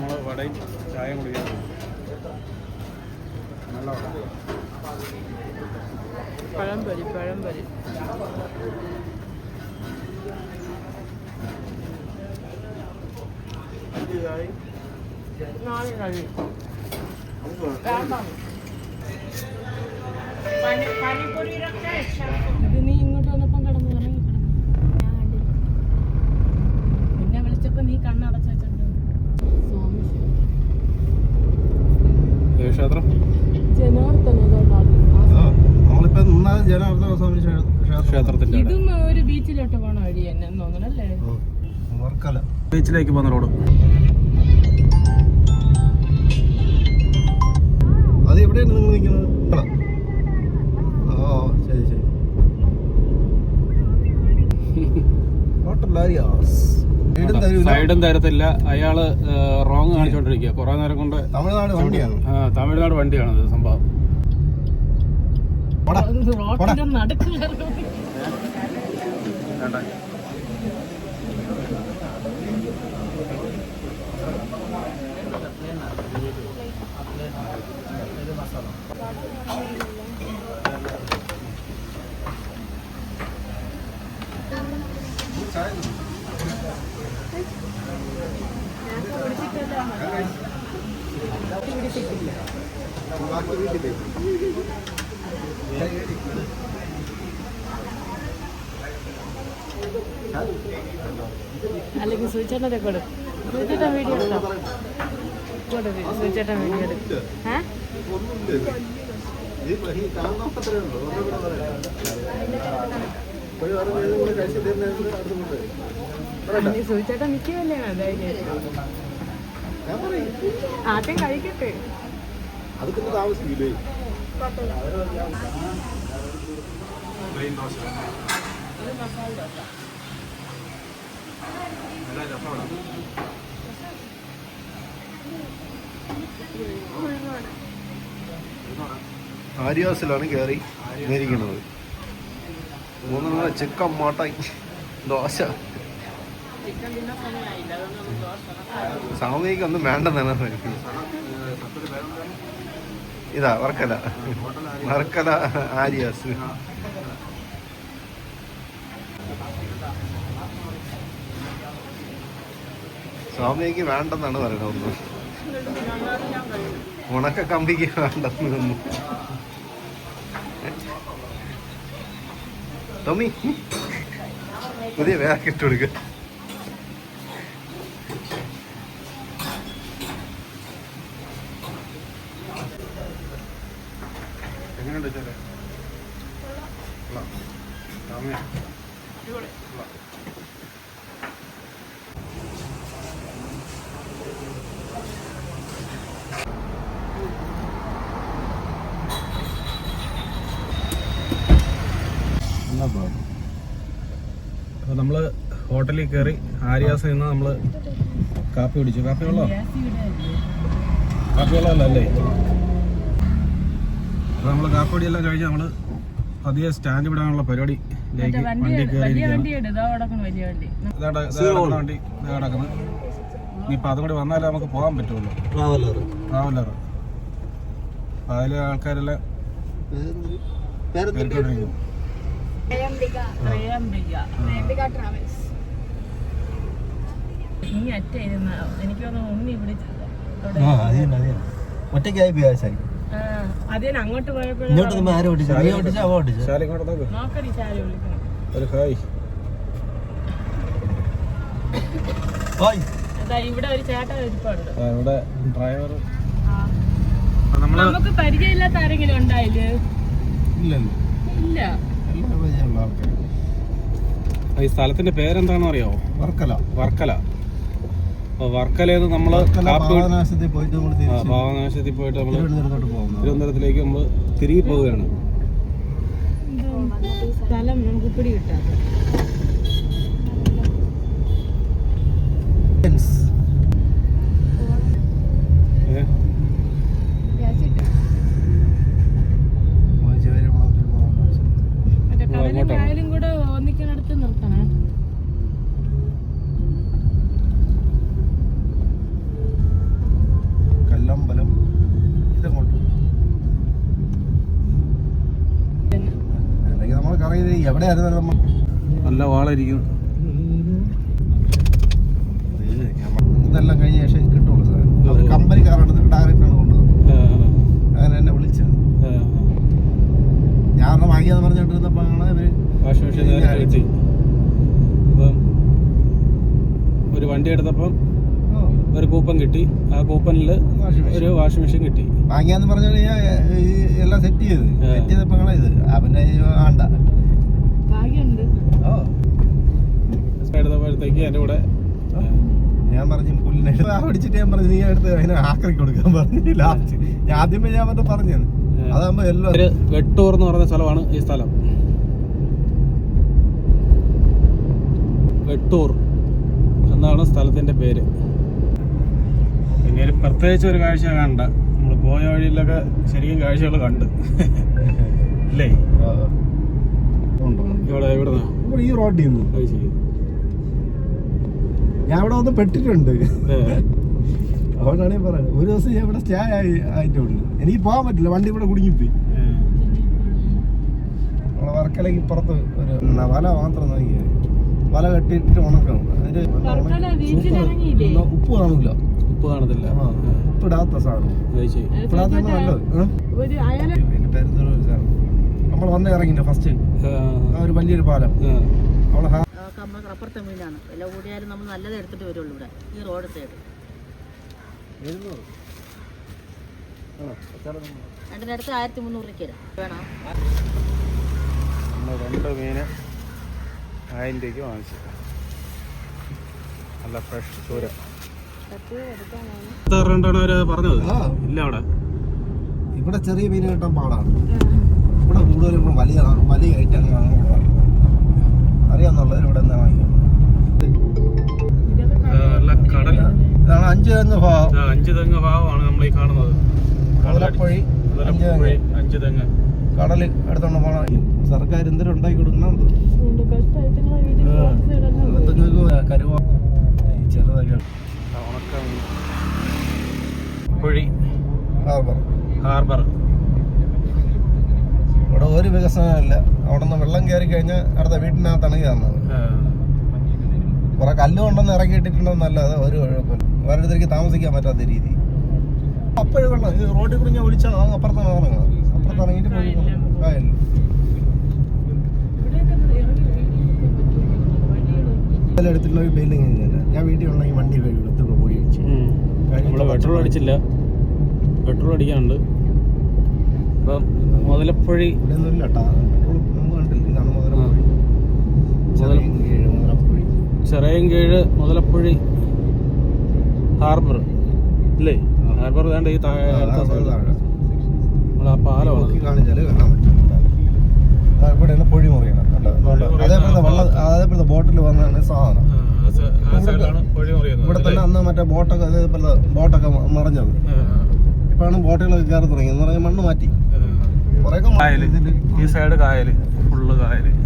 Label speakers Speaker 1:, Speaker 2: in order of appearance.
Speaker 1: നമ്മൾ വടയും ചായയും കുടിക്കാൻ പോകും. നല്ല വട.
Speaker 2: പഴംപൊരി പഴംപൊരി. നാളെ കഴിയും ഇത് നീ ഇങ്ങോട്ട് വന്നപ്പം കിടന്നു പറഞ്ഞു കിടന്നു ഞാൻ കണ്ടില്ല. പിന്നെ വിളിച്ചപ്പോ നീ കണ്ണടച്ചു
Speaker 1: ക്ഷേത്രം?
Speaker 2: ജനാർദ്ദന
Speaker 3: നമ്മളിപ്പോ നിന്ന ജനാർദ്ദന സ്വാമി
Speaker 2: ഇതും ഒരു ബീച്ചിലോട്ട് പോണ വഴി തന്നെ തോന്നണല്ലേ
Speaker 3: വർക്കല.
Speaker 1: ബീച്ചിലേക്ക് പോകുന്ന റോഡ്.
Speaker 3: അത് എവിടെയാണ് നിങ്ങൾ നിൽക്കുന്നത്?
Speaker 1: സൈഡും തരത്തില്ല. അയാൾ റോങ് കാണിച്ചോണ്ടിരിക്കുക കുറെ നേരം കൊണ്ട്
Speaker 3: തമിഴ്നാട് വണ്ടിയാണ്?
Speaker 1: ആ, തമിഴ്നാട് വണ്ടിയാണ് ഇത് സംഭവം.
Speaker 3: പോടാ.
Speaker 2: അല്ലെങ്കിൽ സൂചിച്ചേട്ടൻ കൊടു. സൂചിച്ചേട്ടൻ വീഡിയോ കൊടു സൂചിച്ചേട്ടൻ വീഡിയോ എടുക്കും ഏഹ് നീ സൂചിച്ചേട്ടൻ നിൽക്കുകയല്ലേ അതായിരിക്കും ആദ്യം കഴിക്കട്ടെ.
Speaker 3: അത് പിന്നെ താമസിക്കില്ലേ? ആര്യാസിലാണ് കയറി ഇരിക്കുന്നത്. മൂന്നാ ചെക്കമ്മാട്ടായി. മാട്ടായി ദോശ. സാമൂഹിക ഒന്നും വേണ്ടെന്നാണ് ഇതാ വർക്കല. വർക്കല ആര്യാസ്. സ്വാമിക്ക് വേണ്ടെന്നാണ് പറയുന്നത് ഉണക്ക കമ്പിക്ക് വേണ്ടെന്ന് ഒന്ന് പുതിയ വേറെ ഇട്ട്
Speaker 1: അപ്പോൾ നമ്മൾ ഹോട്ടലിൽ കയറി ആര്യാസിൽ നിന്ന് നമ്മൾ കാപ്പി കുടിച്ചു. കാപ്പി വെള്ളോ? കാപ്പി വെള്ളമല്ല അല്ലേ? നമ്മൾ കാപ്പി കുടിയെല്ലാം കഴിഞ്ഞ് നമ്മൾ പതിയെ സ്റ്റാൻഡ് വിടാനുള്ള പരിപാടി.
Speaker 2: വണ്ടി
Speaker 1: അതുകൂടി കിടക്കുന്നത് വന്നാലേ നമുക്ക് പോകാൻ പറ്റുള്ളൂ.
Speaker 3: ട്രാവലർ.
Speaker 1: ട്രാവലർ. അപ്പോൾ അതിലെ ആൾക്കാരെല്ലാം കയറിക്കൊണ്ടിരിക്കുന്നു
Speaker 2: ഇനി അതിന് അങ്ങോട്ട് പോയപ്പോഴും
Speaker 3: ഇങ്ങോട്ട് നമ്മൾ ആരും ഓടിച്ചു നീ ഓടിച്ചാ അവ ഓടിച്ചു
Speaker 1: ശാല ഇങ്ങോട്ട് നോക്ക്.
Speaker 2: നോക്കടി ചാരി വിളിക്കണം.
Speaker 1: ഒരു ഹായ്.
Speaker 3: ഹായ്.
Speaker 2: അതാ ഇവിടെ ഒരു ചേട്ടൻ ഇരിപ്പുണ്ട്
Speaker 1: ആ, ഇവിടെ ഡ്രൈവർ.
Speaker 2: ആ.
Speaker 1: നമ്മൾ
Speaker 2: നമുക്ക് പരിചയമില്ലാത്ത ആരെങ്കിലും ഉണ്ടായില്ലേ?
Speaker 3: ഇല്ലല്ലോ
Speaker 2: ഇല്ല.
Speaker 3: എല്ലാ പരിചയമുള്ള ആൾക്കാർ
Speaker 1: ഈ സ്ഥലത്തിന്റെ പേരെന്താണെന്ന് അറിയാവോ?
Speaker 3: വർക്കല.
Speaker 1: വർക്കല. അപ്പോൾ വർക്കലയിൽ നമ്മൾ
Speaker 3: ഭാവനാശത്തിൽ പോയിട്ട് നമ്മൾ
Speaker 1: തിരുവനന്തപുരത്തിലേക്ക് നമ്മൾ തിരികെ പോവുകയാണ്.
Speaker 2: സ്ഥലം നമുക്ക് പിടി കിട്ടാത്ത
Speaker 3: ഇവിടെ എവിടെയായിരുന്നു നമ്മൾ?
Speaker 1: നല്ല വാളായിരിക്കും.
Speaker 3: ഇതെല്ലാം കഴിഞ്ഞ ശേഷം കിട്ടുള്ളൂ സാർ അവർ കമ്പനിക്കാരുടെ ഡയറക്റ്റാണ് കൊണ്ടുവന്നത്. അങ്ങനെ എന്നെ വിളിച്ചത് ഞാൻ ഒരെണ്ണം വാങ്ങിയാന്ന് പറഞ്ഞുകൊണ്ടിരുന്നപ്പോഴാണ് ഇവർ
Speaker 1: വാഷിംഗ് മെഷീൻ അപ്പം ഒരു വണ്ടി എടുത്തപ്പം ഒരു കൂപ്പൺ കിട്ടി. ആ കൂപ്പണിൽ ഒരു വാഷിംഗ് മെഷീൻ കിട്ടി.
Speaker 3: വാങ്ങിയാന്ന് പറഞ്ഞു കഴിഞ്ഞാൽ എല്ലാം സെറ്റ് ചെയ്ത്. സെറ്റ് ചെയ്തപ്പോഴാണ് ഇത്.
Speaker 2: ഭാഗ്യമുണ്ട്
Speaker 3: ഓ
Speaker 1: എടുത്തപ്പോഴത്തേക്ക് എന്റെ കൂടെ
Speaker 3: ഞാൻ പറഞ്ഞു പുല്ലിനെ പിടിച്ചിട്ട് ഞാൻ പറഞ്ഞു നീ എടുത്ത് അതിനെ ആക്രി കൊടുക്കാൻ പറഞ്ഞു. ലാസ്റ്റ് ഞാൻ ആദ്യമേ ഞാൻ മറ്റേ പറഞ്ഞു അതാകുമ്പോ എല്ലാം
Speaker 1: വെട്ടൂർ എന്ന് പറയുന്ന സ്ഥലമാണ് ഈ സ്ഥലം. വെട്ടൂർ എന്നാണ് സ്ഥലത്തിന്റെ പേര്. പിന്നെ ഒരു പ്രത്യേകിച്ച് ഒരു കാഴ്ച കണ്ട നമ്മൾ പോയ വഴിയിലൊക്കെ ശരിക്കും കാഴ്ചകൾ കണ്ട്. അല്ലേ.
Speaker 3: ഉണ്ടോ?
Speaker 1: ഇവിടെ
Speaker 3: ഈ റോഡിൽ നിന്ന് ഞാൻ ഇവിടെ വന്ന് പെട്ടിട്ടുണ്ട്. അതുകൊണ്ടാണ് ഞാൻ പറയുന്നത് ഒരു ദിവസം ഞാൻ ഇവിടെ സ്റ്റേ ആയി ആയിട്ടുണ്ട്. എനിക്ക് പോകാൻ പറ്റില്ല. വണ്ടി ഇവിടെ കുടുങ്ങിപ്പോയി. നമ്മളെ വർക്കലേക്ക് ഇപ്പുറത്ത് ഒരു വല മാത്രം നോക്കി. വല കെട്ടിയിട്ട് ഉണക്കണം. അതിന്റെ ഉപ്പ്
Speaker 2: കാണില്ല
Speaker 3: ഉപ്പ്
Speaker 1: കാണത്തില്ല.
Speaker 3: ഉപ്പിടാത്ത സാധനം. ഉപ്പിടാത്ത നല്ലത്?
Speaker 2: ഒരു
Speaker 3: പേരെന്തോ സാധനം. നമ്മൾ വന്ന് ഇറങ്ങില്ല ഫസ്റ്റ് ഒരു വലിയൊരു പാലം. അവളെ
Speaker 4: നമ്മൾ അപ്പുറത്തെ മീനാണ് വില കൂടിയാലും നമ്മൾ നല്ലത് എടുത്തിട്ട് വരുള്ളൂ ഇവിടെ ഈ റോഡ് സൈഡ് രണ്ടിനടുത്ത് ആയിരത്തി മുന്നൂറ് രൂപയ്ക്ക് വേണം?
Speaker 1: നമ്മൾ രണ്ട് മീന് ആയിരം രൂപയ്ക്ക് വാങ്ങിച്ചു. നല്ല ഫ്രഷ് ചൂര പറഞ്ഞത്. ഇല്ല അവിടെ.
Speaker 3: ഇവിടെ ചെറിയ മീൻ കിട്ടാൻ പാടാണ്. ഇവിടെ കൂടുതലും ഇപ്പം വലിയ വലിയ ഐറ്റം ആണ് ഇവിടെ നിന്ന് വാങ്ങിക്കുന്നത്.
Speaker 1: നല്ല കടൽ
Speaker 3: ഇതാണ് അഞ്ച് തെങ്ങ് ഭാഗം
Speaker 1: അഞ്ച് തെങ്ങ് ഭാവമാണ് നമ്മൾ ഈ കാണുന്നത്
Speaker 3: അഞ്ച് തെങ്ങ്. കടൽ അടുത്തോണ്ട് പോകണം സർക്കാർ എന്തെങ്കിലും ഉണ്ടാക്കി കൊടുക്കണം കരുവ. ചെറുതൊക്കെ.
Speaker 1: ഉണക്ക
Speaker 3: ഹാർബർ
Speaker 1: ഹാർബർ
Speaker 3: ഇവിടെ ഒരു വികസനമില്ല അവിടെ നിന്ന് വെള്ളം കയറി കഴിഞ്ഞാൽ അടുത്ത വീട്ടിനകത്താണ് കയറുന്നത് കുറെ കല്ല് കൊണ്ടൊന്ന് ഇറക്കി ഇട്ടിട്ടുണ്ടെന്നല്ലാതെ ഒരു കുഴപ്പമില്ല. ഓരോരുത്തർക്ക് താമസിക്കാൻ പറ്റാത്ത രീതി. അപ്പോഴും വെള്ളം ഈ റോഡിൽ കൂടി ഞാൻ വിളിച്ചാൽ അപ്പുറത്താണ് ഇറങ്ങുക. അപ്പുറത്ത് ഇറങ്ങിയിട്ട് എടുത്തിട്ടുള്ള ഒരു ബില്ലിങ് ഞാൻ വീട്ടിൽ ഉണ്ടെങ്കിൽ വണ്ടി കഴിയും എടുത്ത് അടിച്ച്.
Speaker 1: പെട്രോൾ അടിച്ചില്ല. പെട്രോൾ അടിക്കാനുണ്ട്. ഇപ്പം മുതലപ്പൊഴി ചെറിയൻകീഴ് മുതലപ്പൊഴി. ഹാർബർ. ഇല്ലേ? ഹാർബർ വേണ്ട ഈ താഴെ നമ്മൾ ആ പാലമാണ്
Speaker 3: ഇവിടെയാണ് പൊഴി മുറിയണം. ബോട്ടിൽ വന്നതാണ് സാധനം. ഇവിടെ തന്നെ അന്ന് മറ്റേ ബോട്ടൊക്കെ അതേപോലെ ബോട്ടൊക്കെ മറിഞ്ഞത്. ഇപ്പോഴാണ് ബോട്ടുകളൊക്കെ കയറി തുടങ്ങിയത്. എന്ന് പറഞ്ഞാൽ മണ്ണ് മാറ്റി. കായൽ.
Speaker 1: ഈ സൈഡ് കായൽ. ഫുള്ള് കായൽ.